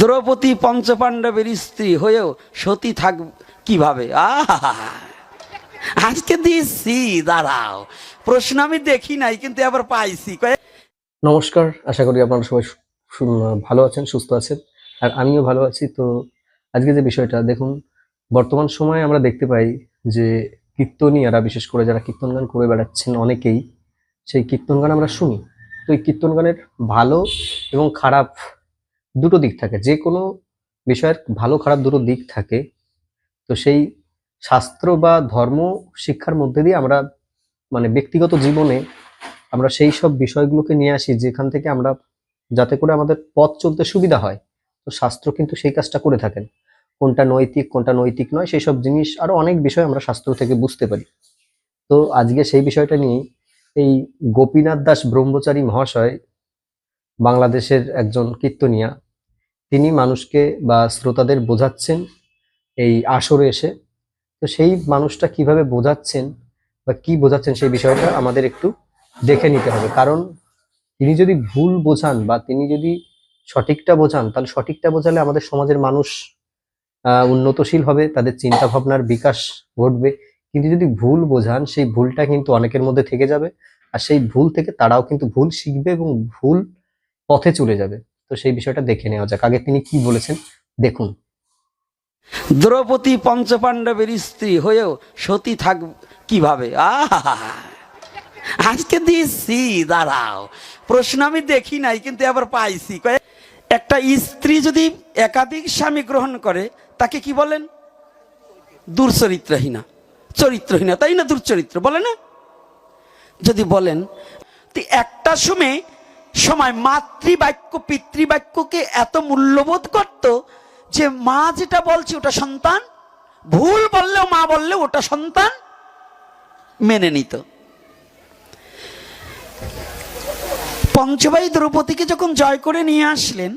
দ্রৌপদী পঞ্চপাণ্ডবের স্ত্রী হয়েও সতী থাক কীভাবে? আজকে দিচ্ছি দাঁড়াও। প্রশ্ন আমি দেখি নাই, কিন্তু এবার পাইছি। নমস্কার, আশা করি আপনারা সবাই ভালো আছেন, সুস্থ আছেন। আর আমিও ভালো আছি। তো আজকে যে বিষয়টা, দেখুন, বর্তমান সময়ে আমরা দেখতে পাই যে কীর্তনীয়ারা, বিশেষ করে যারা কীর্তন গান করে বেড়াচ্ছেন অনেকেই, সেই কীর্তন গান আমরা শুনি। তো এই কীর্তন গানের ভালো এবং খারাপ দুটো দিক থাকে। যে কোনো বিষয়ের ভালো, খারাপ দুটো দিক থাকে। তো সেই শাস্ত্র বা ধর্ম, শিক্ষার মধ্যে দিয়ে আমরা মানে ব্যক্তিগত জীবনে আমরা সেই সব বিষয়গুলোকে নিয়ে আসি, যেখান থেকে আমরা যাতে করে আমাদের পথ চলতে সুবিধা হয়। তো শাস্ত্র কিন্তু সেই কাজটা করে থাকেন। কোনটা নৈতিক কোনটা নৈতিক নয়, সেই সব জিনিস আরও অনেক বিষয় আমরা শাস্ত্র থেকে বুঝতে পারি। তো আজকে সেই বিষয়টা নিয়ে এই গোপীনাথ দাস ব্রহ্মচারী মহাশয়, বাংলাদেশের একজন কীর্তনিয়া তিনি মানুষকে বা শ্রোতাদের বোঝাচ্ছেন এই আসরে এসে। তো সেই মানুষটা কীভাবে বোঝাচ্ছেন বা কি বোঝাচ্ছেন সেই বিষয়টা আমাদের একটু দেখে নিতে হবে। কারণ তিনি যদি ভুল বোঝান বা তিনি যদি সঠিকটা বোঝান, তাহলে সঠিকটা বোঝালে আমাদের সমাজের মানুষ উন্নতশীল হবে, তাদের চিন্তা ভাবনার বিকাশ ঘটবে। কিন্তু যদি ভুল বোঝান, সেই ভুলটা কিন্তু অনেকের মধ্যে থেকে যাবে। আর সেই ভুল থেকে তারাও কিন্তু ভুল শিখবে এবং ভুল পথে চলে যাবে। তো সেই বিষয়টা দেখে নেওয়া যাক। আগে তিনি কি বলেছেন? দেখুন। দ্রৌপদী পঞ্চপাণ্ডবের স্ত্রী হয়েও সতী থাক কীভাবে? আজকে দিচ্ছি দাঁড়াও। প্রশ্ন আমি দেখি নাই, কিন্তু এবার পাইছি। একটা স্ত্রী যদি একাধিক স্বামী গ্রহণ করে, তাকে কি বলেন? দুর্চরিত্রহীনা। চরিত্রহীনা, তাই না দুর্চরিত্র? বলে না? যদি বলেন একটা সময় সময় মাতৃবাক্য, পিতৃবাক্যকে এত মূল্যবোধ করত যে মা যেটা বলছে ওটা সন্তান, ভুল বললেও মা বললে ওটা সন্তান মেনে নিত। পঞ্চবাই দ্রৌপদীকে যখন জয় করে নিয়ে আসলেন,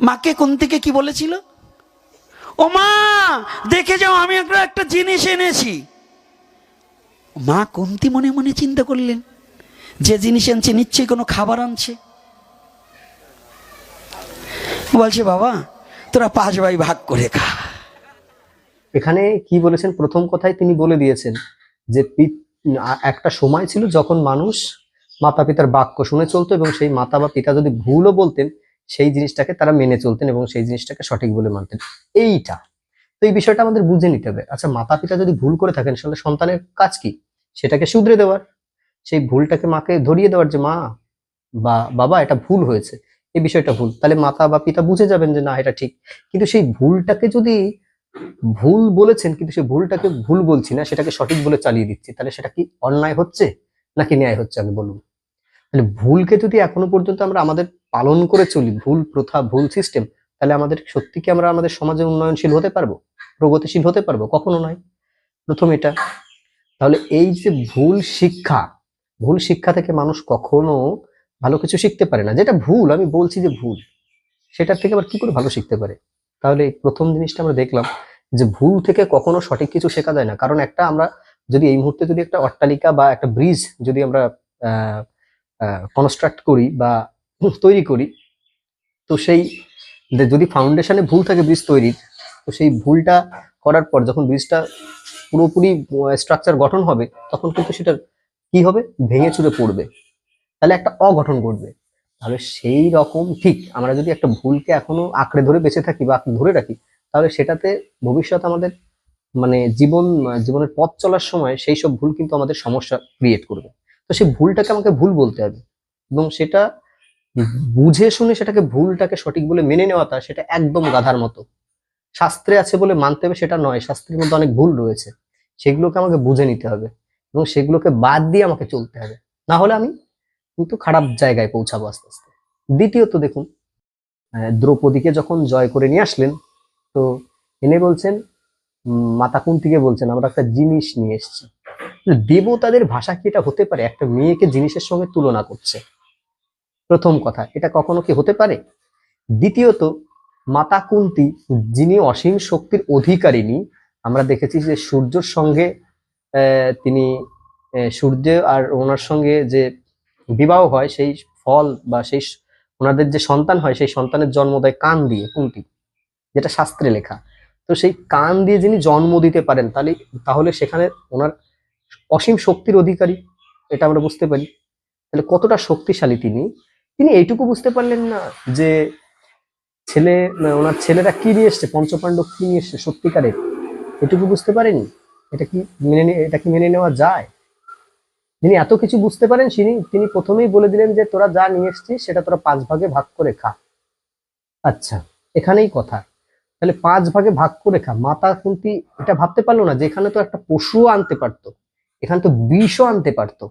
মাকে কুন্তিকে কি বলেছিল? ও মা, দেখে যাও আমি একটা জিনিস এনেছি। মা কুন্তি মনে মনে চিন্তা করলেন যে জিনিস আনছে, নিশ্চয়ই কোনো খাবার আনছে। বলছে, বাবা, তোরা পাঁচ ভাই ভাগ করে খা। এখানে কি বলেছেন? প্রথম কথায় তিনি বলে দিয়েছেন যে একটা সময় ছিল যখন মানুষ মাতা পিতার বাক্য শুনে চলতো এবং সেই মাতা বা পিতা যদি ভুলও বলতেন, সেই জিনিসটাকে তারা মেনে চলতেন এবং সেই জিনিসটাকে সঠিক বলে মানতেন। এইটা। তো এই বিষয়টা আমাদের বুঝে নিতে হবে। আচ্ছা মাতা পিতা যদি ভুল করে থাকেন, তাহলে সন্তানের কাজ কি? সেটাকে শুধরে দেওয়ার। সেই ভুলটাকে মাকে ধরিয়ে দেওয়ার যে মা বা বাবা, এটা ভুল হয়েছে। এই বিষয়টা ভুল। তাহলে মাতা বা পিতা বুঝে যাবেন যে না, এটা ঠিক। কিন্তু সেই ভুলটাকে যদি ভুল বলেছেন, কিন্তু সেই ভুলটাকে ভুল বলছি না, সেটাকে সঠিক বলে চালিয়ে দিচ্ছি, তাহলে সেটা কি অন্যায় হচ্ছে নাকি ন্যায় হচ্ছে? আগে বলুন। তাহলে ভুলকে যদি এখনও পর্যন্ত আমরা আমাদের পালন করে চলি, ভুল প্রথা, ভুল সিস্টেম তাহলে আমাদের সত্যি কি আমরা আমাদের সমাজে উন্নয়নশীল হতে পারব? প্রগতিশীল হতে পারব? কখনো নয়। প্রথম এটা। তাহলে এই যে ভুল শিক্ষা ভুল শিক্ষা থেকে মানুষ কখনো ভালো কিছু শিখতে পারে না। যেটা ভুল, আমি বলছি যে ভুল, সেটার থেকে আবার কি করে ভালো শিখতে পারে? তাহলে প্রথম জিনিসটা আমরা দেখলাম যে ভুল থেকে কখনো সঠিক কিছু শেখা যায় না। কারণ একটা আমরা যদি এই মুহূর্তে যদি একটা অট্টালিকা বা একটা ব্রিজ যদি আমরা কনস্ট্রাক্ট করি বা তৈরি করি, তো সেই যদি ফাউন্ডেশনে ভুল থাকে ব্রিজ তৈরির, তো সেই ভুলটা করার পর যখন ব্রিজটা পুরোপুরি স্ট্রাকচার গঠন হবে, তখন কিন্তু সেটা কি হবে? ভেঙে চুরে পড়বে। তাহলে একটা অগঠন ঘটবে। তাহলে সেই রকম, ঠিক, আমরা যদি একটা ভুলকে এখনও আঁকড়ে ধরে বেঁচে থাকি বা ধরে রাখি, তাহলে সেটাতে ভবিষ্যৎ আমাদের মানে জীবন, জীবনের পথ চলার সময় সেই সব ভুল কিন্তু আমাদের সমস্যা ক্রিয়েট করবে। তো সেই ভুলটাকে আমাকে ভুল বলতে হবে। এবং সেটা বুঝে শুনে সেটাকে ভুলটাকে সঠিক বলে মেনে নেওয়াটা সেটা একদম গাধার মতো। শাস্ত্রে আছে বলে মানতে হবে সেটা নয়, শাস্ত্রের মধ্যে অনেক ভুল রয়েছে। সেগুলোকে আমাকে বুঝে নিতে হবে। এবং সেগুলোকে বাদ দিয়ে আমাকে চলতে হবে। না হলে আমি কিন্তু খারাপ জায়গায় পৌঁছাবো আস্তে আস্তে। দ্বিতীয়ত দেখুন দ্রৌপদীকে যখন জয় করে নিয়ে আসলেন তো এনে বলছেন উম, মাতা কুন্তিকে বলছেন আমরা একটা জিনিস নিয়ে এসেছি। দেবতাদের ভাষা কি এটা হতে পারে? একটা মেয়েকে জিনিসের সঙ্গে তুলনা করছে। প্রথম কথা এটা কখনো কি হতে পারে? দ্বিতীয়ত মাতা কুন্তি যিনি অসীম শক্তির অধিকারিণী আমরা দেখেছি যে সূর্যর সঙ্গে তিনি সূর্য আর ওনার সঙ্গে যে বিবাহ হয়, সেই ফল বা সেই ওনাদের যে সন্তান হয়, সেই সন্তানের জন্ম দেয় কান দিয়ে, কুন্তি, যেটা শাস্ত্রে লেখা। তো সেই কান দিয়ে যিনি জন্ম দিতে পারেন, তাহলে তাহলে সেখানে ওনার অসীম শক্তির অধিকারী, এটা আমরা বুঝতে পারি। তাহলে কতটা শক্তিশালী তিনি? তিনি এইটুকু বুঝতে পারলেন না যে ছেলে, ওনার ছেলেরা কি নিয়ে এসছে, পঞ্চপাণ্ডব কি নিয়ে এসছে, সত্যিকারের? এটুকু বুঝতে পারেনি এটা কি মেনে এটা কি মেনে নেওয়া যায়? যিনি এত কিছু বুঝতে পারেন তিনি তিনি প্রথমেই বলে দিলেন যে তোরা যা নিয়ে এসছিস, সেটা তোরা পাঁচ ভাগে ভাগ করে খা। আচ্ছা এখানেই কথা। তাহলে পাঁচ ভাগে ভাগ করে খা। মাতা কুন্তি এটা ভাবতে পারল না যে এখানে তো একটা পশুও আনতে পারতো। এখানে তো বিষও আনতে পারতো।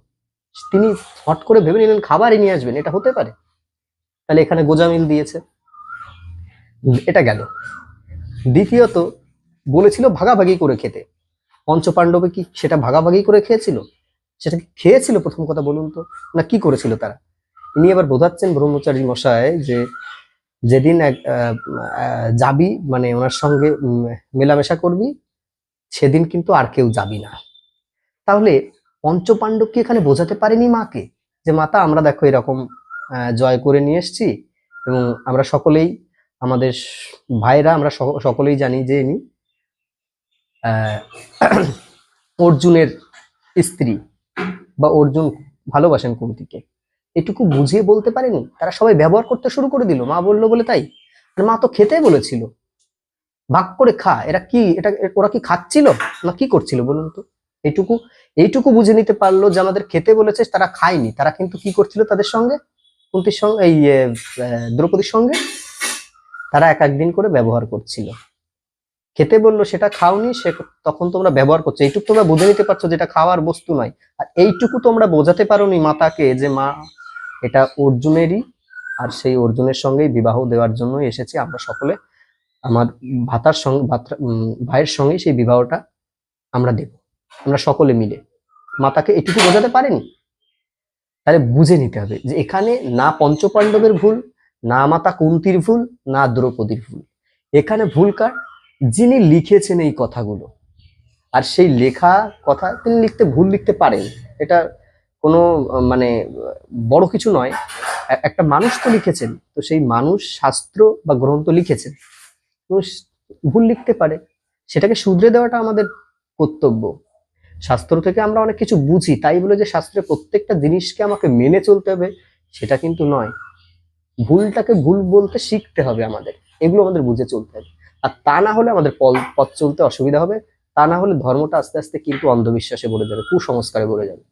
তিনি হট করে ভেবে নিলেন, খাবারই নিয়ে আসবেন, এটা হতে পারে। তাহলে এখানে গোজামিল দিয়েছে। এটা গেল। দ্বিতীয়ত, বলেছিল ভাগাভাগি করে খেতে। পঞ্চপাণ্ডবে কি সেটা ভাগাভাগি করে খেয়েছিল? সেটা কি খেয়েছিল প্রথম কথা বলুন তো? না কি করেছিল তারা? ইনি আবার বোঝাচ্ছেন ব্রহ্মচারী মশায় যে যেদিন এক যাবি মানে ওনার সঙ্গে মেলামেশা করবি, সেদিন কিন্তু আর কেউ যাবি না। তাহলে পঞ্চপাণ্ডব কি এখানে বোঝাতে পারেনি মাকে? যে মাতা, আমরা দেখো এরকম জয় করে নিয়ে এসেছি এবং আমরা সকলেই, আমাদের ভাইরা, আমরা সকলেই জানি যে ইনি অর্জুনের স্ত্রী বা অর্জুন ভালোবাসেন কুন্তিকে। এটুকু বুঝিয়ে বলতে পারেনি? তারা সবাই ব্যবহার করতে শুরু করে দিল। মা বলল বলে তাই? মা তো খেতে বলেছিল। ভাগ করে খা। এরা কি, এটা, ওরা কি খাচ্ছিল না কি করছিল বলুন তো? এইটুকু এইটুকু বুঝে নিতে পারল যে আমাদের খেতে বলেছে, তারা খায়নি। তারা কিন্তু কি করছিল তাদের সঙ্গে? কুন্তির সঙ্গে, এই দ্রৌপদীর সঙ্গে? তারা এক একদিন করে ব্যবহার করছিল। খেতে বলল, সেটা খাওনি, সে তখন তোমরা ব্যবহার করছ। এইটুকু তোমরা বুঝে নিতে পারছ যেটা খাওয়ার বস্তু নয়। আর এইটুকু তোমরা বোঝাতে পারোনি মাতাকে যে মা, এটা অর্জুনেরই। আর সেই অর্জুনের সঙ্গেই বিবাহ দেওয়ার জন্য এসেছি। আমরা সকলে আমার ভাতার সঙ্গে ভাইয়ের সঙ্গেই সেই বিবাহটা আমরা দেব। আমরা সকলে মিলে। মাতাকে এটুকু বোঝাতে পারেনি? তাহলে বুঝে নিতে হবে যে এখানে না পঞ্চপাণ্ডবের ভুল, না মাতা কুন্তির ভুল, না দ্রৌপদীর ভুল। এখানে ভুল কার? যিনি লিখেছেন এই কথাগুলো, আর সেই লেখা কথা তিনি লিখতে ভুল লিখতে পারেন, এটা কোনো মানে বড় কিছু নয়। একটা মানুষ তো লিখেছেন, তো সেই মানুষ শাস্ত্র বা গ্রন্থ লিখেছেন, তো ভুল লিখতে পারে। সেটাকে শুধরে দেওয়াটা আমাদের কর্তব্য। শাস্ত্র থেকে আমরা অনেক কিছু বুঝি, তাই বলে যে শাস্ত্রের প্রত্যেকটা জিনিসকে আমাকে মেনে চলতে হবে, সেটা কিন্তু নয়। ভুলটাকে ভুল বলতে শিখতে হবে আমাদের, এগুলো আমাদের বুঝে চলতে হবে। আর তা না হলে আমাদের পথ চলতে অসুবিধা হবে। তা না হলে ধর্মটা আস্তে আস্তে কিন্তু অন্ধবিশ্বাসে ভরে যাবে, কুসংস্কারে ভরে যাবে।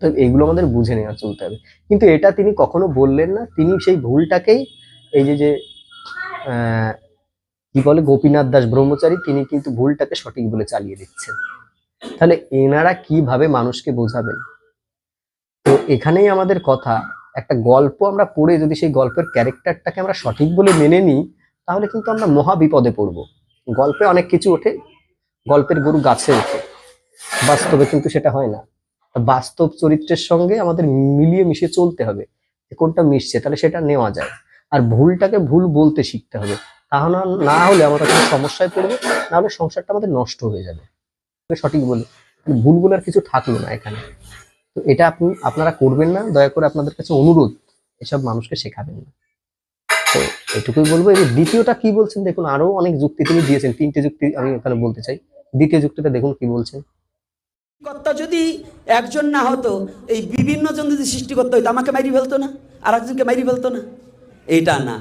তো এগুলো আমাদের বুঝে নেওয়া চলতে হবে। কিন্তু এটা তিনি কখনো বললেন না, তিনি সেই ভুলটাকেই এই যে যে কি বলে, গোপীনাথ দাস ব্রহ্মচারী, তিনি কিন্তু ভুলটাকে সঠিক বলে চালিয়ে দিচ্ছেন। তাহলে এনারা কীভাবে মানুষকে বোঝাবেন? তো এখানেই আমাদের কথা, একটা গল্প আমরা পড়ে যদি সেই গল্পের ক্যারেক্টারটাকে আমরা সঠিক বলে মেনে নিই তাহলে কিন্তু আমরা মহা বিপদে পড়ব। গল্পে অনেক কিছু ওঠে, গল্পের গরু গাছে ওঠে। বাস্তবে কিন্তু সেটা হয় না। বাস্তব চরিত্রের সঙ্গে আমাদের মিলিয়ে মিশিয়ে চলতে হবে কোনটা মিশছে, তাহলে সেটা নেওয়া যায়। আর ভুলটাকে ভুল বলতে শিখতে হবে। তাহলে না হলে আমরা কোনো সমস্যায় পড়ব, না হলে সংসারটা আমাদের নষ্ট হয়ে যাবে। সঠিক বলে ভুল বলে আর কিছু থাকল না এখানে। তো এটা আপনি, আপনারা করবেন না, দয়া করে আপনাদের কাছে অনুরোধ, এসব মানুষকে শেখাবেন না। তো এটুকুই বলব। এবার দ্বিতীয়টা কি বলছেন? দেখুন আরও অনেক যুক্তি তিনি দিয়েছেন। তিনটে যুক্তি আমি এখানে বলতে চাই। দ্বিতীয় যুক্তিটা দেখুন কি বলছেন। কর্তা যদি একজন না হতো এই বিভিন্ন জন যদি সৃষ্টি সৃষ্টিকর্তা হইতো আমাকে মারি ফেলতো না? আর একজনকে মারি ফেলতো না? এটা না।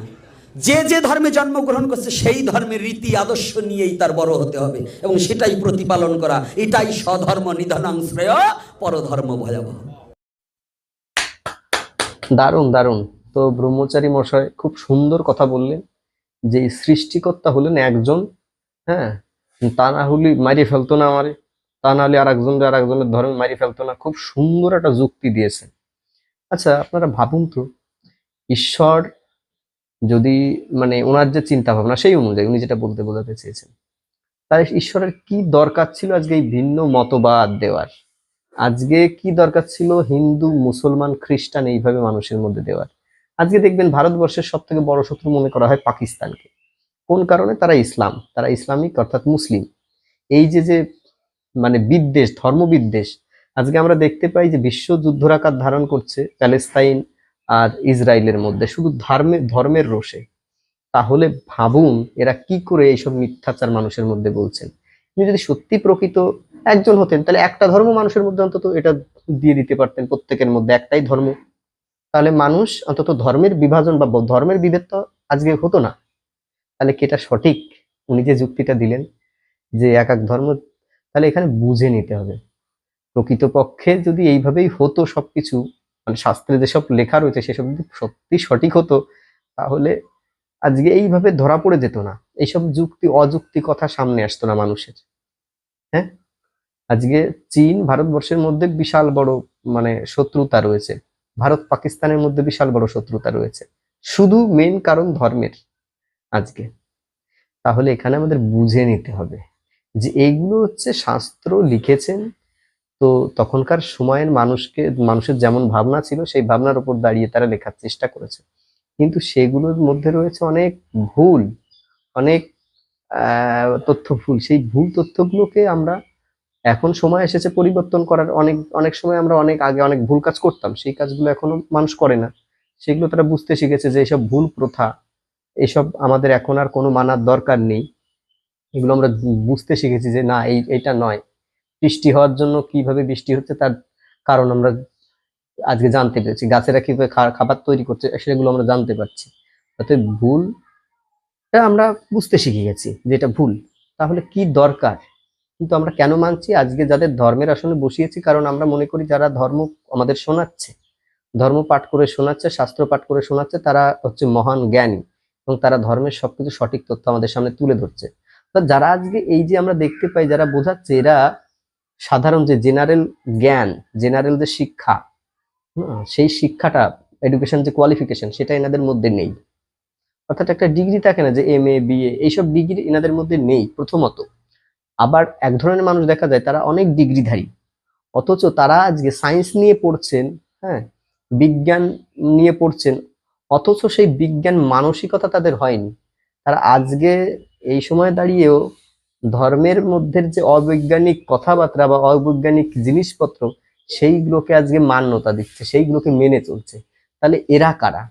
যে যে ধর্মে জন্মগ্রহণ করছে সেই ধর্মের রীতি আদর্শ নিয়েই তার বড় হতে হবে। এবং সেটাই প্রতিপালন করা এটাই স্বধর্ম নিধনাং শ্রেয় পরধর্ম ভয়াবহ। দারুণ দারুণ। তো ব্রহ্মচারী মশাই খুব সুন্দর কথা বললেন যে সৃষ্টিকর্তা হলেন একজন হ্যাঁ? তা না হলে মারিয়ে ফেলতো না আমারে। তা না হলে আর একজন আর একজনের ধর্মে মারিয়ে ফেলতো না। খুব সুন্দর একটা যুক্তি দিয়েছেন। আচ্ছা আপনারা ভাবুন তো, ঈশ্বর যদি মানে ওনার যে চিন্তা ভাবনা সেই অনুযায়ী উনি যেটা বলতে বোঝাতে চেয়েছেন তাহলে ঈশ্বরের কি দরকার ছিল আজকে এই ভিন্ন মতবাদ দেওয়ার? আজকে কি দরকার ছিল হিন্দু, মুসলমান, খ্রিস্টান এইভাবে মানুষের মধ্যে দেওয়ার? আজকে দেখবেন ভারতবর্ষের সব থেকে বড় শত্রু মনে করা হয় পাকিস্তানকে। কোন কারণে? তারা ইসলাম। তারা ইসলামিক, অর্থাৎ মুসলিম। এই যে যে মানে বিদ্বেষ ধর্ম বিদ্বেষ আজকে আমরা দেখতে পাই যে বিশ্ব যুদ্ধর আকার ধারণ করছে প্যালেস্তাইন আর ইসরায়েলের মধ্যে। শুধু ধর্মে, ধর্মের রোষে। তাহলে ভাবুন এরা কি করে এইসব মিথ্যাচার মানুষের মধ্যে বলছেন? তিনি যদি সত্যি প্রকৃত একজন হতেন, তাহলে একটা ধর্ম মানুষের মধ্যে অন্তত এটা দিয়ে দিতে পারতেন প্রত্যেকের মধ্যে। একটাই ধর্ম। তাহলে মানুষ অন্তত ধর্মের বিভাজন বা ধর্মের বিভেদ তো আজকে হতো না। তাহলে কি এটা সঠিক? উনি যে যুক্তিটা দিলেন যে এক এক ধর্ম, তাহলে এখানে বুঝে নিতে হবে। প্রকৃতপক্ষে যদি এইভাবেই হতো সবকিছু মানে শাস্ত্রে যেসব লেখা রয়েছে সেসব যদি সত্যি সঠিক হতো, তাহলে আজকে এইভাবে ধরা পড়ে যেত না। এইসব যুক্তি, অযুক্তি কথা সামনে আসতো না মানুষের। হ্যাঁ? আজকে চীন ভারতবর্ষের মধ্যে বিশাল বড় মানে শত্রুতা রয়েছে। ভারত পাকিস্তানের মধ্যে বিশাল বড় শত্রুতা রয়েছে। শুধু মেন কারণ ধর্মের আজকে। তাহলে এখানে আমাদের বুঝে নিতে হবে যে এইগুলো হচ্ছে শাস্ত্র লিখেছেন, তো তখনকার সময়ের মানুষকে, মানুষের যেমন ভাবনা ছিল, সেই ভাবনার উপর দাঁড়িয়ে তারা লেখার চেষ্টা করেছে। কিন্তু সেগুলোর মধ্যে রয়েছে অনেক ভুল, অনেক তথ্য ভুল সেই ভুল তথ্যগুলোকে আমরা এখন সময় এসেছে পরিবর্তন করার। অনেক অনেক সময় আমরা অনেক আগে অনেক ভুল কাজ করতাম, সেই কাজগুলো এখনও মানুষ করে না। সেগুলো তারা বুঝতে শিখেছে যে এইসব ভুল প্রথা, এসব আমাদের এখন আর কোনো মানার দরকার নেই। এগুলো আমরা বুঝতে শিখেছি যে না, এই, এটা নয়। বৃষ্টি হওয়ার জন্য কীভাবে বৃষ্টি হচ্ছে তার কারণ আমরা আজকে জানতে পেরেছি। গাছেরা কীভাবে খাবার তৈরি করছে সেগুলো আমরা জানতে পারছি। অতএব ভুল টা আমরা বুঝতে শিখে গেছি যে এটা ভুল। তাহলে কি দরকার? কিন্তু আমরা কেন মানছি? আজকে যাদের ধর্মের আসনে বসিয়েছি, কারণ আমরা মনে করি যারা ধর্ম আমাদের শোনাচ্ছে, ধর্ম পাঠ করে শোনাচ্ছে, শাস্ত্র পাঠ করে শোনাচ্ছে, তারা হচ্ছে মহান জ্ঞানী এবং তারা ধর্মের সবকিছু সঠিক তথ্য আমাদের সামনে তুলে ধরছে। তো যারা আজকে এই যে আমরা দেখতে পাই, যারা বোঝাচ্ছে, এরা সাধারণ যে জেনারেল জ্ঞান জেনারেল যে শিক্ষা সেই শিক্ষাটা এডুকেশন যে কোয়ালিফিকেশন সেটা এনাদের মধ্যে নেই। অর্থাৎ একটা ডিগ্রি থাকে না যে এম এ বি এ এইসব ডিগ্রি এনাদের মধ্যে নেই প্রথমত। আবার এক ধরনের মানুষ দেখা যায়, তারা অনেক ডিগ্রিধারী। অথচ তারা আজকে সায়েন্স নিয়ে পড়ছেন হ্যাঁ বিজ্ঞান নিয়ে পড়ছেন, অথচ সেই বিজ্ঞান মানসিকতা তাদের হয়নি। তারা আজকে এই সময় দাঁড়িয়েও ধর্মের মধ্যে যে অবৈজ্ঞানিক কথাবার্তা বা অবৈজ্ঞানিক জিনিসপত্র, সেইগুলোকে আজকে মান্যতা দিচ্ছে, সেইগুলোকে মেনে চলছে। তাহলে এরা কারা?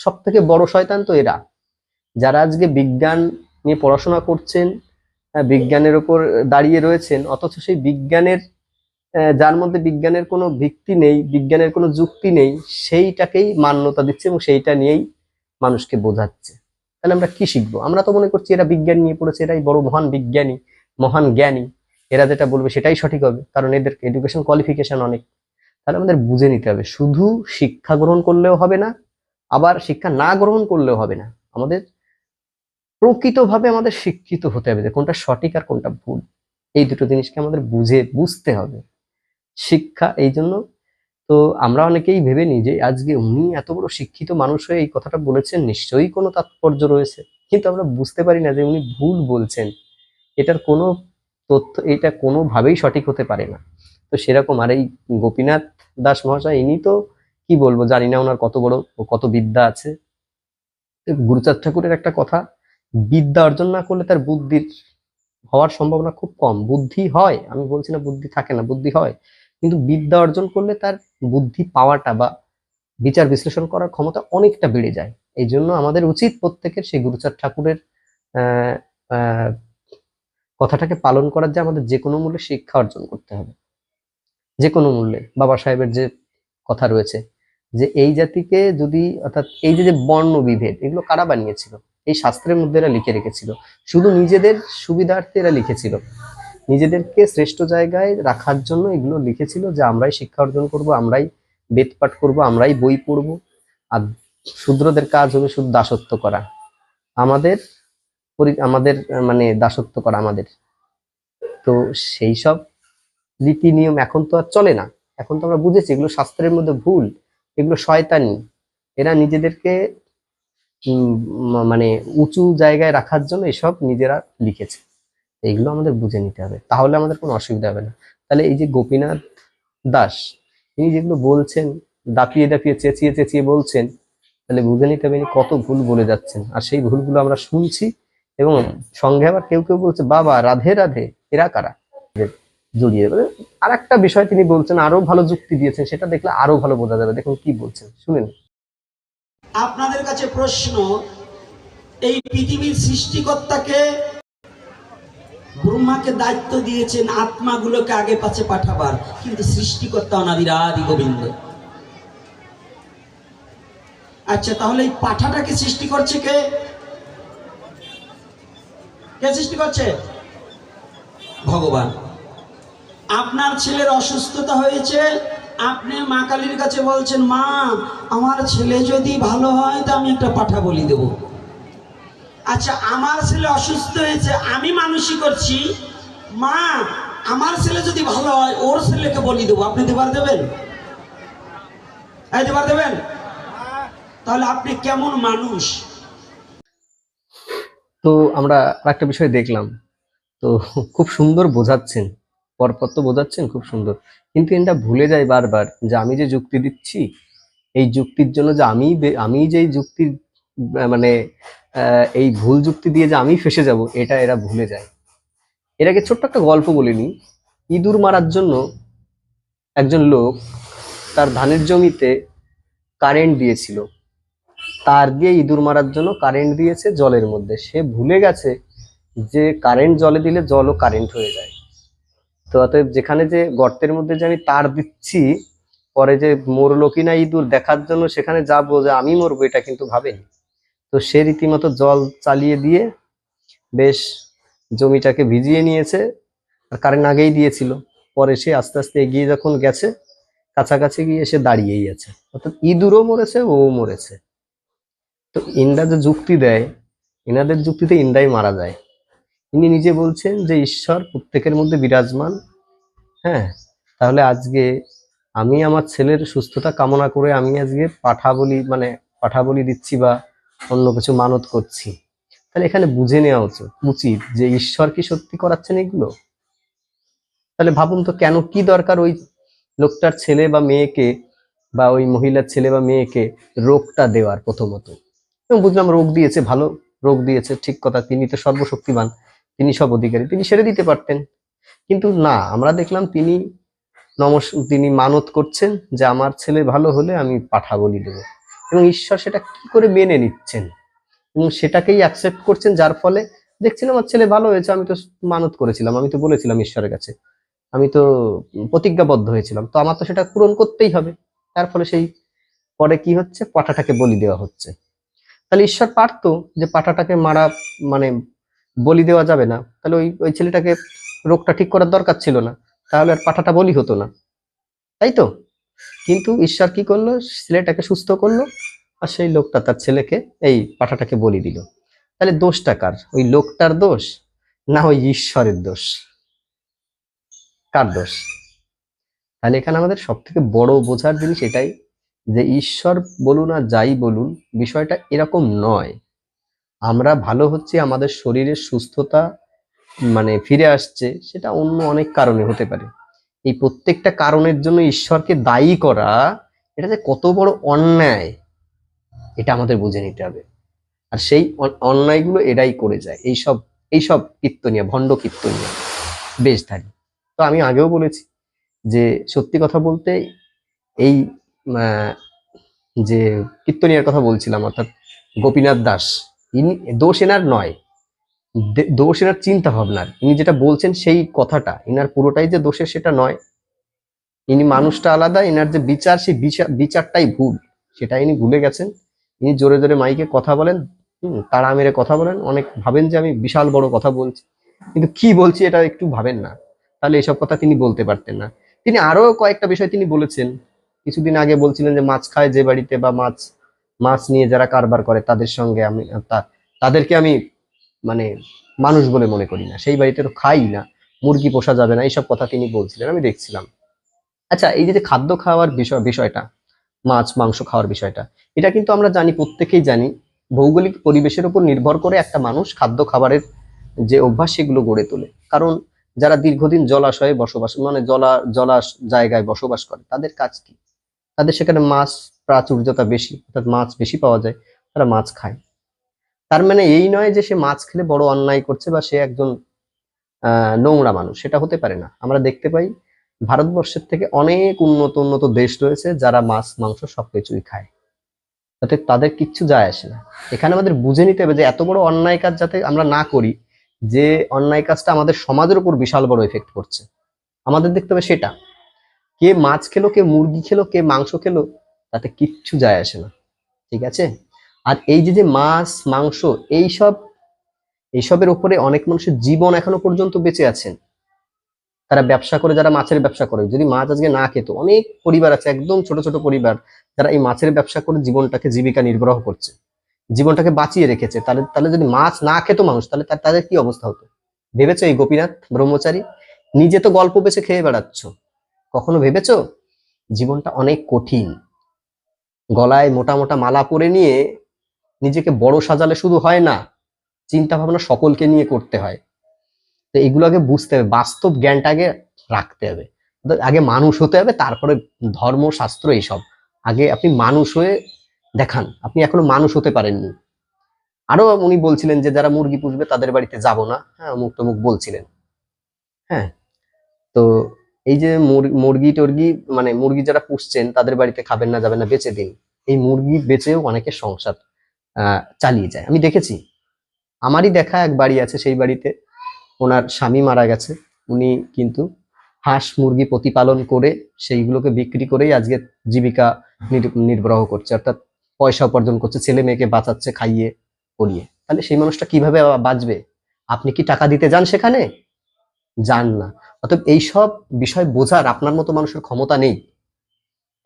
সব থেকে বড় শয়তান তো এরা। যারা আজকে বিজ্ঞান নিয়ে পড়াশোনা করছেন বিজ্ঞানের উপর দাঁড়িয়ে রয়েছেন, অথচ সেই বিজ্ঞানের যার মধ্যে বিজ্ঞানের কোনো ভিত্তি নেই, বিজ্ঞানের কোনো যুক্তি নেই, সেইটাকেই মান্যতা দিচ্ছে এবং সেইটা নিয়েই মানুষকে বোঝাচ্ছে। তাহলে আমরা কি শিখব? আমরা তো মনে করছি এরা বিজ্ঞান নিয়ে পড়েছে, এরাই বড় মহান বিজ্ঞানী, মহান জ্ঞানী। এরা যেটা বলবে সেটাই সঠিক হবে, কারণ এদের এডুকেশন কোয়ালিফিকেশন অনেক। তাহলে আমাদের বুঝে নিতে হবে, শুধু শিক্ষা গ্রহণ করলেও হবে না, আবার শিক্ষা না গ্রহণ করলেও হবে না। আমাদের প্রকৃতভাবে আমাদের শিক্ষিত হতে হবে যে কোনটা সঠিক আর কোনটা ভুল। এই দুটো জিনিসকে আমাদের বুঝে, বুঝতে হবে। শিক্ষা এই জন্য তো আমরা অনেকেই ভেবে নিই যে আজকে উনি এত বড় শিক্ষিত মানুষ হয়ে এই কথাটা বলেছেন, নিশ্চয়ই কোনো তাৎপর্য রয়েছে। কিন্তু আমরা বুঝতে পারি না যে উনি ভুল বলছেন। এটার কোনো তথ্য, এটা কোনোভাবেই সঠিক হতে পারে না। তো সেরকম আর এই গোপীনাথ দাস মহাশয়, ইনি তো কি বলব জানি না, ওনার কত বড়, কত বিদ্যা আছে। গুরুচাঁদ ঠাকুরের একটা কথা বিদ্যা অর্জন না করলে তার বুদ্ধির হওয়ার সম্ভাবনা খুব কম। বুদ্ধি হয়, আমি বলছি না বুদ্ধি থাকে না, বুদ্ধি হয়, কিন্তু বিদ্যা অর্জন করলে তার বুদ্ধি পাওয়াটা বা বিচার বিশ্লেষণ করার ক্ষমতা অনেকটা বেড়ে যায়। এই জন্য আমাদের উচিত প্রত্যেকের সেই গুরুচাঁদ ঠাকুরের কথাটাকে পালন করার যে আমাদের যে কোনো মূল্যে শিক্ষা অর্জন করতে হবে। যে কোনো মূল্যে। বাবা সাহেবের যে কথা রয়েছে যে এই জাতিকে যদি অর্থাৎ এই যে বর্ণ বিভেদ এগুলো কারা বানিয়েছিল? এই শাস্ত্রের মধ্যে এরা লিখে রেখেছিল। শুধু নিজেদের সুবিধার্থে এরা লিখেছিল। নিজেদেরকে শ্রেষ্ঠ জায়গায় রাখার জন্য এগুলো লিখেছিল যে, আমরাই শিক্ষা অর্জন করব, আমরাই বেদ পাঠ করব, আমরাই বই পড়ব। আর শূদ্রদের কাজ হবে শুধু দাসত্ব করা। আমাদের আমাদের মানে দাসত্ব করা আমাদের। তো সেই সব রীতি নিয়ম এখন তো আর চলে না। এখন তো আমরা বুঝেছি এগুলো শাস্ত্রের মধ্যে ভুল, এগুলো শয়তানি। এরা নিজেদেরকে মানে উঁচু জায়গায় রাখার জন্য এসব নিজেরা লিখেছে। এইগুলো আমাদের বুঝে নিতে হবে। তাহলে আমাদের কোনো অসুবিধা হবে না। তাহলে এই যে গোপীনাথ দাস, তিনি যেগুলো বলছেন, দাপিয়ে দাপিয়ে, চেঁচিয়ে চেঁচিয়ে বলছেন, তাহলে বুঝে নিতে হবে কত ভুল বলে যাচ্ছেন। আর সেই ভুলগুলো আমরা শুনছি এবং সঙ্গে আবার কেউ কেউ বলছে, বাবা, রাধে রাধে, এরা কারা? জড়িয়ে আর একটা বিষয় তিনি বলছেন আরও ভালো যুক্তি দিয়েছেন, সেটা দেখলে আরও ভালো বোঝা যাবে। দেখুন কি বলছেন। শুনেন। আপনাদের কাছে প্রশ্ন, এই পৃথিবীর সৃষ্টিকর্তাকে ব্রহ্মাকে দায়িত্ব দিয়েছেন আত্মাগুলোকে আগে পাছে পাঠাবার, কিন্তু সৃষ্টিকর্তা অনাদিরাদি গোবিন্দ। আচ্ছা তাহলে এই পাঠাটাকে সৃষ্টি করছে কে? কে সৃষ্টি করছে? ভগবান। আপনার ছেলের অসুস্থতা হয়েছে আপনি মা কালীর কাছে বলছেন, মা, আমার ছেলে যদি ভালো হয়, তো আমি একটা পাঠা বলি দেব। আচ্ছা আমার ছেলে অসুস্থ হয়েছে, আমি মানুষই করছি। মা, আমার ছেলে যদি ভালো হয়, ওর ছেলেকে বলি দেবো। আপনি দেবার দেবেন? দেবার দেবেন? তাহলে আপনি কেমন মানুষ? তো আমরা একটা বিষয় দেখলাম। তো খুব সুন্দর বোঝাচ্ছেন। পরপর তো বোঝাচ্ছেন, খুব সুন্দর। কিন্তু এটা ভুলে যায় বারবার যে আমি যে যুক্তি দিচ্ছি, এই যুক্তির জন্য যে আমি আমি যেই যুক্তির মানে এই ভুল যুক্তি দিয়ে যে আমি ফেসে যাব, এটা এরা ভুলে যায়। এর আগে ছোট্ট একটা গল্প বলিনি, ইঁদুর মারার জন্য একজন লোক তার ধানের জমিতে কারেন্ট দিয়েছিল। তার দিয়ে ইঁদুর মারার জন্য কারেন্ট দিয়েছে জলের মধ্যে। সে ভুলে গেছে যে কারেন্ট জলে দিলে জলও কারেন্ট হয়ে যায়। তো অতএব যেখানে যে গর্তের মধ্যে যে আমি তার দিচ্ছি, পরে যে মরলো কিনা ইঁদুর দেখার জন্য সেখানে যাব যে আমি মরবো, এটা কিন্তু ভাবেনি। তো সে রীতিমতো জল চালিয়ে দিয়ে বেশ জমিটাকে ভিজিয়ে নিয়েছে, আর কারেন্ট আগেই দিয়েছিল। পরে সে আস্তে আস্তে এগিয়ে যখন গেছে, কাছাকাছি গিয়ে সে দাঁড়িয়েই আছে। অর্থাৎ ইঁদুরও মরেছে ও মরেছে। তো ইন্দ্রা যে যুক্তি দেয় ইনাদের যুক্তিতে ইন্দ্রাই মারা যায়। ইনি নিজে বলছেন যে, ঈশ্বর প্রত্যেকের মধ্যে বিরাজমান। হ্যাঁ তাহলে আজকে আমি আমার ছেলের সুস্থতা কামনা করে আমি আজকে পাঠা বলি মানে পাঠা বলি দিচ্ছি বা অন্য কিছু মানত করছি। তাহলে এখানে বুঝে নেওয়া উচিত উচিত যে, ঈশ্বর কি সত্যি করাচ্ছেন এগুলো? তাহলে ভাবুন তো, কেন কি দরকার ওই লোকটার ছেলে বা মেয়েকে বা ওই মহিলার ছেলে বা মেয়েকে রোগটা দেওয়ার প্রথমত? বুঝলাম রোগ দিয়েছে, ভালো রোগ দিয়েছে, ঠিক কথা, তিনি তো সর্বশক্তিমান। তিনি সব অধিকারী, তিনি সেরে দিতে পারতেন। কিন্তু না, আমরা দেখলাম তিনি নমস, তিনি মানত করছেন যে আমার ছেলে ভালো হলে আমি পাঠা বলি দেবো এবং ঈশ্বর সেটা কি করে মেনে নিচ্ছেন? এবং সেটাকেই অ্যাকসেপ্ট করছেন, যার ফলে দেখছেন আমার ছেলে ভালো হয়েছে, আমি তো মানত করেছিলাম, আমি তো বলেছিলাম ঈশ্বরের কাছে। আমি তো প্রতিজ্ঞাবদ্ধ হয়েছিলাম। তো আমার তো সেটা পূরণ করতেই হবে। তার ফলে সেই পরে কি হচ্ছে? পাঠাটাকে বলি দেওয়া হচ্ছে। তাহলে ঈশ্বর পারতো যে পাঠাটাকে মারা মানে বলি দেওয়া যাবে না। তাহলে ওই ওই ছেলেটাকে রোগটা ঠিক করার দরকার ছিল না। তাহলে আর পাঠাটা বলি হতো না। তাই তো? কিন্তু ঈশ্বর কি করল? ছেলেটাকে সুস্থ করল আর সেই লোকটা তার ছেলেকে এই পাঠাটাকে বলি দিল। তাহলে দোষটা কার? ওই লোকটার দোষ না ওই ঈশ্বরের দোষ? কার দোষ? তাহলে এখানে আমাদের সব থেকে বড় বোঝার জিনিস এটাই যে ঈশ্বর বলুন আর যাই বলুন, বিষয়টা এরকম নয়। আমরা ভালো হচ্ছে, আমাদের শরীরের সুস্থতা মানে ফিরে আসছে, সেটা অন্য অনেক কারণে হতে পারে। এই প্রত্যেকটা কারণের জন্য ঈশ্বরকে দায়ী করা, এটা যে কত বড় অন্যায়, এটা আমাদের বুঝে নিতে হবে। আর সেই অন্যায়গুলো এরাই করে যায়। এইসব এইসব কীর্তনিয়া, ভণ্ড কীর্তনিয়া বেশধারী তো আমি আগেও বলেছি যে, সত্যি কথা বলতে এই যে কীর্তনিয়ার কথা বলছিলাম, অর্থাৎ গোপীনাথ দাস ইনি দোষ এনার নয়। দোষ এনার চিন্তা ভাবনার ইনি যেটা বলছেন সেই কথাটা। ইনার পুরোটাই যে দোষের সেটা নয়। ইনি মানুষটা আলাদা ইনার যে বিচার সেই বিচার বিচারটাই ভুল। সেটা ইনি ভুলে গেছেন। ইনি জোরে জোরে মাইকে কথা বলেন তাড়া মেরে কথা বলেন। অনেক ভাবেন যে আমি বিশাল বড় কথা বলছি। কিন্তু কি বলছি এটা একটু ভাবেন না। তাহলে এসব কথা তিনি বলতে পারতেন না। তিনি আরও কয়েকটা বিষয় তিনি বলেছেন। কিছুদিন আগে বলছিলেন যে মাছ খায় যে বাড়িতে বা মাছ মাছ নিয়ে যারা কারবার করে, তাদের সঙ্গে আমি তাদেরকে আমি মানে মানুষ বলে মনে করি না। সেই বাড়িতে তো খাই না, মুরগি পোষা যাবে না, এইসব কথা তিনি বলছিলেন, আমি দেখছিলাম। আচ্ছা এই যে যে খাদ্য খাওয়ার বিষয়, বিষয়টা, মাছ, মাংস খাওয়ার বিষয়টা, এটা কিন্তু আমরা জানি, প্রত্যেকেই জানি, ভৌগোলিক পরিবেশের উপর নির্ভর করে একটা মানুষ খাদ্য খাবারের যে অভ্যাস, সেগুলো গড়ে তোলে। কারণ যারা দীর্ঘদিন জলাশয়ে বসবাস মানে জলা, জলাশ জায়গায় বসবাস করে, তাদের কাজ কি? তাদের সেখানে মাছ প্রাচুর্যতা বেশি, অর্থাৎ মাছ বেশি পাওয়া যায়, তারা মাছ খায়। তার মানে এই নয় যে সে মাছ খেলে বড় অন্যায় করছে বা সে একজন নোংরা মানুষ, সেটা হতে পারে না। আমরা দেখতে পাই ভারতবর্ষের থেকে অনেক উন্নত উন্নত দেশ রয়েছে যারা মাছ, মাংস সবকিছুই খায়। তাতে তাদের কিচ্ছু যায় আসে না। এখানে আমাদের বুঝে নিতে হবে যে এত বড় অন্যায় কাজ যাতে আমরা না করি, যে অন্যায় কাজটা আমাদের সমাজের উপর বিশাল বড় এফেক্ট করছে। আমাদের দেখতে হবে সেটা। কে মাছ খেলো, কে মুরগি খেলো, কে মাংস খেলো, তাতে কিচ্ছু যায় আসে না। ঠিক আছে? আর এই যে যে মাছ, মাংস, এইসব, এইসবের উপরে অনেক মানুষের জীবন এখনও পর্যন্ত বেঁচে আছেন। তারা ব্যবসা করে, যারা মাছের ব্যবসা করে। যদি মাছ আজকে না খেত, অনেক পরিবার আছে, একদম ছোট ছোট পরিবার, যারা এই মাছের ব্যবসা করে জীবনটাকে, জীবিকা নির্বাহ করছে। জীবনটাকে বাঁচিয়ে রেখেছে। তাহলে তাহলে যদি মাছ না খেত মানুষ, তাহলে তাদের কি অবস্থা হতো? ভেবেছো এই গোপীনাথ ব্রহ্মচারী? নিজে তো গল্প বেছে খেয়ে বেড়াচ্ছ। কখনো ভেবেছো? জীবনটা অনেক কঠিন। গলায় মোটা মোটা মালা পরে নিয়ে নিজেকে বড় সাজালে শুধু হয় না চিন্তা ভাবনা সকলকে নিয়ে করতে হয়। তো এগুলোকে বুঝতে হবে, বাস্তব জ্ঞানটা আগে রাখতে হবে। আগে মানুষ হতে হবে, তারপরে ধর্ম, শাস্ত্র এইসব। আগে আপনি মানুষ হয়ে দেখান, আপনি এখনও মানুষ হতে পারেননি। আরও উনি বলছিলেন যে, যারা মুরগি পুষবে তাদের বাড়িতে যাব না। হ্যাঁ মুখ টমুক বলছিলেন। হ্যাঁ তো এই যে মুর- মুরগি টর্গি মানে মুরগি যারা পুষছেন, তাদের বাড়িতে খাবেন না, যাবেন না, বেচে দিন। এই মুরগি বেচেও অনেকে সংসার চালিয়ে যায়। আমি দেখেছি, আমারই দেখা এক বাড়ি আছে সেই বাড়িতে, ওনার স্বামী মারা গেছে, উনি কিন্তু হাঁস মুরগি প্রতিপালন করে সেইগুলোকে বিক্রি করেই আজকে জীবিকা নির্বাহ করছে। অর্থাৎ পয়সা উপার্জন করছে, ছেলে মেয়েকে বাঁচাচ্ছে, খাইয়ে, পড়িয়ে। তাহলে সেই মানুষটা কীভাবে বাঁচবে? আপনি কি টাকা দিতে যান সেখানে? যান না। অতএব এইসব বিষয় বোঝার আপনার মতো মানুষের ক্ষমতা নেই।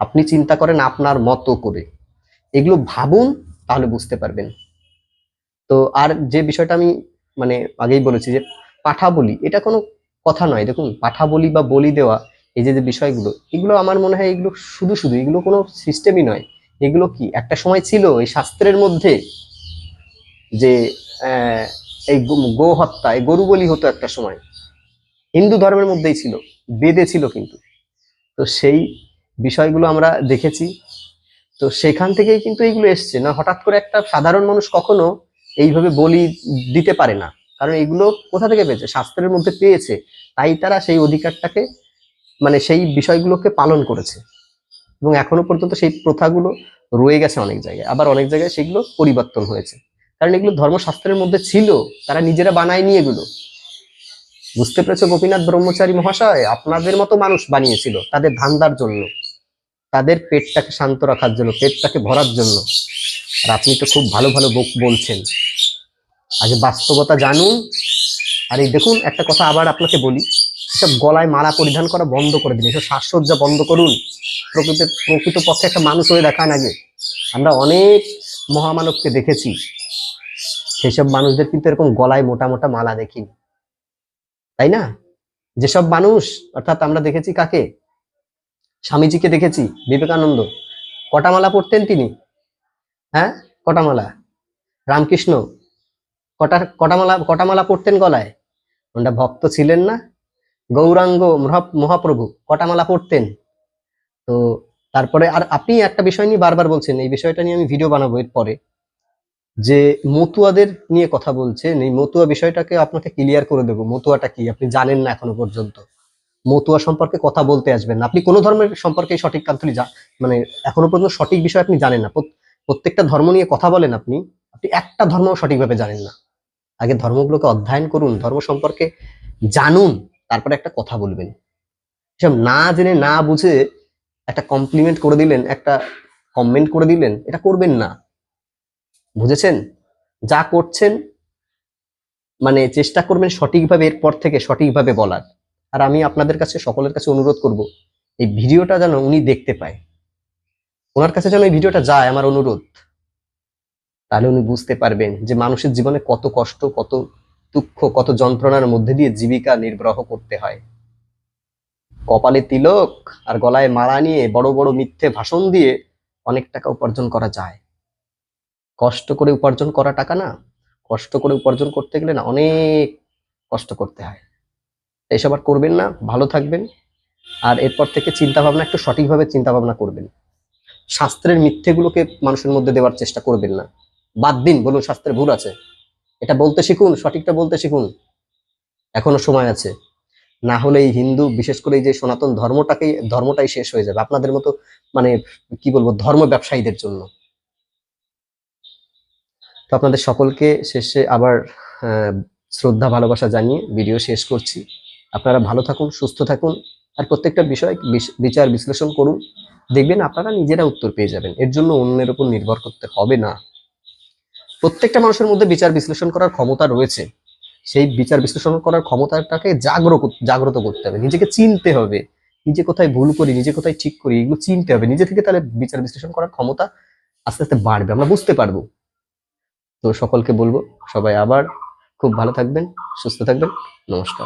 আপনি চিন্তা করেন আপনার মতো করে। এগুলো ভাবুন, তাহলে বুঝতে পারবেন। তো আর যে বিষয়টা আমি মানে আগেই বলেছি যে পাঠা বলি এটা কোনো কথা নয়। দেখুন পাঠা বলি বা বলি দেওয়া, এই যে যে বিষয়গুলো, এগুলো আমার মনে হয় এগুলো শুধু শুধু, এগুলো কোনো সিস্টেমই নয়। এগুলো কি? একটা সময় ছিল এই শাস্ত্রের মধ্যে যে এই গো হত্যা, এই গরু বলি হতো একটা সময়। হিন্দু ধর্মের মধ্যেই ছিল, বেদে ছিল কিন্তু। তো সেই বিষয়গুলো আমরা দেখেছি। তো সেখান থেকেই কিন্তু এইগুলো এসছে। না, হঠাৎ করে একটা সাধারণ মানুষ কখনো এইভাবে বলি দিতে পারে না। কারণ এগুলো কোথা থেকে পেয়েছে? শাস্ত্রের মধ্যে পেয়েছে। তাই তারা সেই অধিকারটাকে মানে সেই বিষয়গুলোকে পালন করেছে। এবং এখনও পর্যন্ত সেই প্রথাগুলো রয়ে গেছে অনেক জায়গায়। আবার অনেক জায়গায় সেগুলো পরিবর্তন হয়েছে। কারণ এগুলো ধর্মশাস্ত্রের মধ্যে ছিল। তারা নিজেরা বানায়নি এগুলো। বুঝতে পেরেছ গোপীনাথ ব্রহ্মচারী মহাশয়? আপনাদের মতো মানুষ বানিয়েছিল তাদের ধান্দার জন্য, তাদের পেটটাকে শান্ত রাখার জন্য, পেটটাকে ভরার জন্য। আর আপনি তো খুব ভালো ভালো বক- বলছেন। আগে বাস্তবতা জানুন। আর এই দেখুন, একটা কথা আবার আপনাকে বলি। এসব গলায় মালা পরিধান করা বন্ধ করে দিন, এসব সাজসজ্জা বন্ধ করুন। প্রকৃত প্রকৃত পক্ষে একটা মানুষ হয়ে দেখান আগে। আমরা অনেক মহামানবকে দেখেছি। সেসব মানুষদের কিন্তু এরকম গলায় মোটা মোটা মালা দেখিনি। তাই না? যেসব মানুষ, অর্থাৎ আমরা দেখেছি কাকে? স্বামীজিকে দেখেছি, বিবেকানন্দ। কটা মালা পড়তেন তিনি? হ্যাঁ? কটা মালা? রামকৃষ্ণ। কটা কটা মালা কটা মালা পড়তেন গলায়? ওনারা ভক্ত ছিলেন না? গৌরাঙ্গ মহা- মহাপ্রভু, কটা মালা পড়তেন তো তারপরে আর আপনি একটা বিষয় নিয়ে বারবার বলছেন, এই বিষয়টা নিয়ে আমি ভিডিও বানাবো এর পরে। যে মতুয়াদের নিয়ে কথা বলছেন, এই মতুয়া বিষয়টাকে আপনাকে ক্লিয়ার করে দেবো। মতুয়াটা কি? আপনি জানেন না এখনও পর্যন্ত। মতুয়া সম্পর্কে কথা বলতে আসবেন না। আপনি কোনো ধর্মের সম্পর্কে সঠিক কান্তলি মানে এখনও পর্যন্ত সঠিক বিষয় আপনি জানেন না। প্রত্যেকটা ধর্ম নিয়ে কথা বলেন আপনি আপনি একটা ধর্ম সঠিকভাবে জানেন না। আগে ধর্মগুলোকে অধ্যয়ন করুন, ধর্ম সম্পর্কে জানুন, তারপরে একটা কথা বলবেন। এসব না জেনে না বুঝে একটা কমপ্লিমেন্ট করে দিলেন, একটা কমেন্ট করে দিলেন, এটা করবেন না। বুঝেছেন? যা করছেন মানে চেষ্টা করবেন সঠিকভাবে এরপর থেকে সঠিকভাবে বলার। আর আমি আপনাদের কাছে, সকলের কাছে অনুরোধ করব, এই ভিডিওটা যেন উনি দেখতে পায়। ওনার কাছে যেন এই ভিডিওটা যায়, আমার অনুরোধ। তাহলে উনি বুঝতে পারবেন যে মানুষের জীবনে কত কষ্ট, কত দুঃখ, কত যন্ত্রণার মধ্যে দিয়ে জীবিকা নির্বাহ করতে হয়। কপালে তিলক আর গলায় মালা নিয়ে বড় বড় মিথ্যে ভাষণ দিয়ে অনেক টাকা উপার্জন করা যায়। কষ্ট করে উপার্জন করা টাকা না, কষ্ট করে উপার্জন করতে গেলে না অনেক কষ্ট করতে হয়। এসব আর করবেন না, ভালো থাকবেন। আর এরপর থেকে চিন্তা ভাবনা একটু সঠিকভাবে চিন্তা ভাবনা করবেন। শাস্ত্রের মিথ্যেগুলোকে মানুষের মধ্যে দেওয়ার চেষ্টা করবেন না। বাদ দিন, বলুন শাস্ত্রে ভুল আছে। এটা বলতে শিখুন, সঠিকটা বলতে শিখুন। এখনও সময় আছে। না হলে এই হিন্দু, বিশেষ করে এই যে সনাতন ধর্মটাকেই, ধর্মটাই শেষ হয়ে যাবে। আপনাদের মতো মানে কি বলব ধর্ম ব্যবসায়ীদের জন্য। আপনাদের সকলকে শেষে আবার শ্রদ্ধা, ভালোবাসা জানিয়ে ভিডিও শেষ করছি। আপনারা ভালো থাকুন, সুস্থ থাকুন, আর প্রত্যেকটা বিষয় বিচার, বিশ্লেষণ করুন। দেখবেন আপনারা নিজেরা উত্তর পেয়ে যাবেন। এর জন্য অন্যের উপর নির্ভর করতে হবে না। প্রত্যেকটা মানুষের মধ্যে বিচার, বিশ্লেষণ করার ক্ষমতা রয়েছে। সেই বিচার, বিশ্লেষণ করার ক্ষমতাটাকে জাগ্রত জাগ্রত করতে হবে। নিজেকে চিনতে হবে। নিজে কোথায় ভুল করি, নিজে কোথায় ঠিক করি, এগুলো চিনতে হবে। নিজে থেকে তাহলে বিচার, বিশ্লেষণ করার ক্ষমতা আস্তে আস্তে বাড়বে। আমরা বুঝতে পারব। তো সকলকে বলব সবাই আবার খুব ভালো থাকবেন সুস্থ থাকবেন নমস্কার।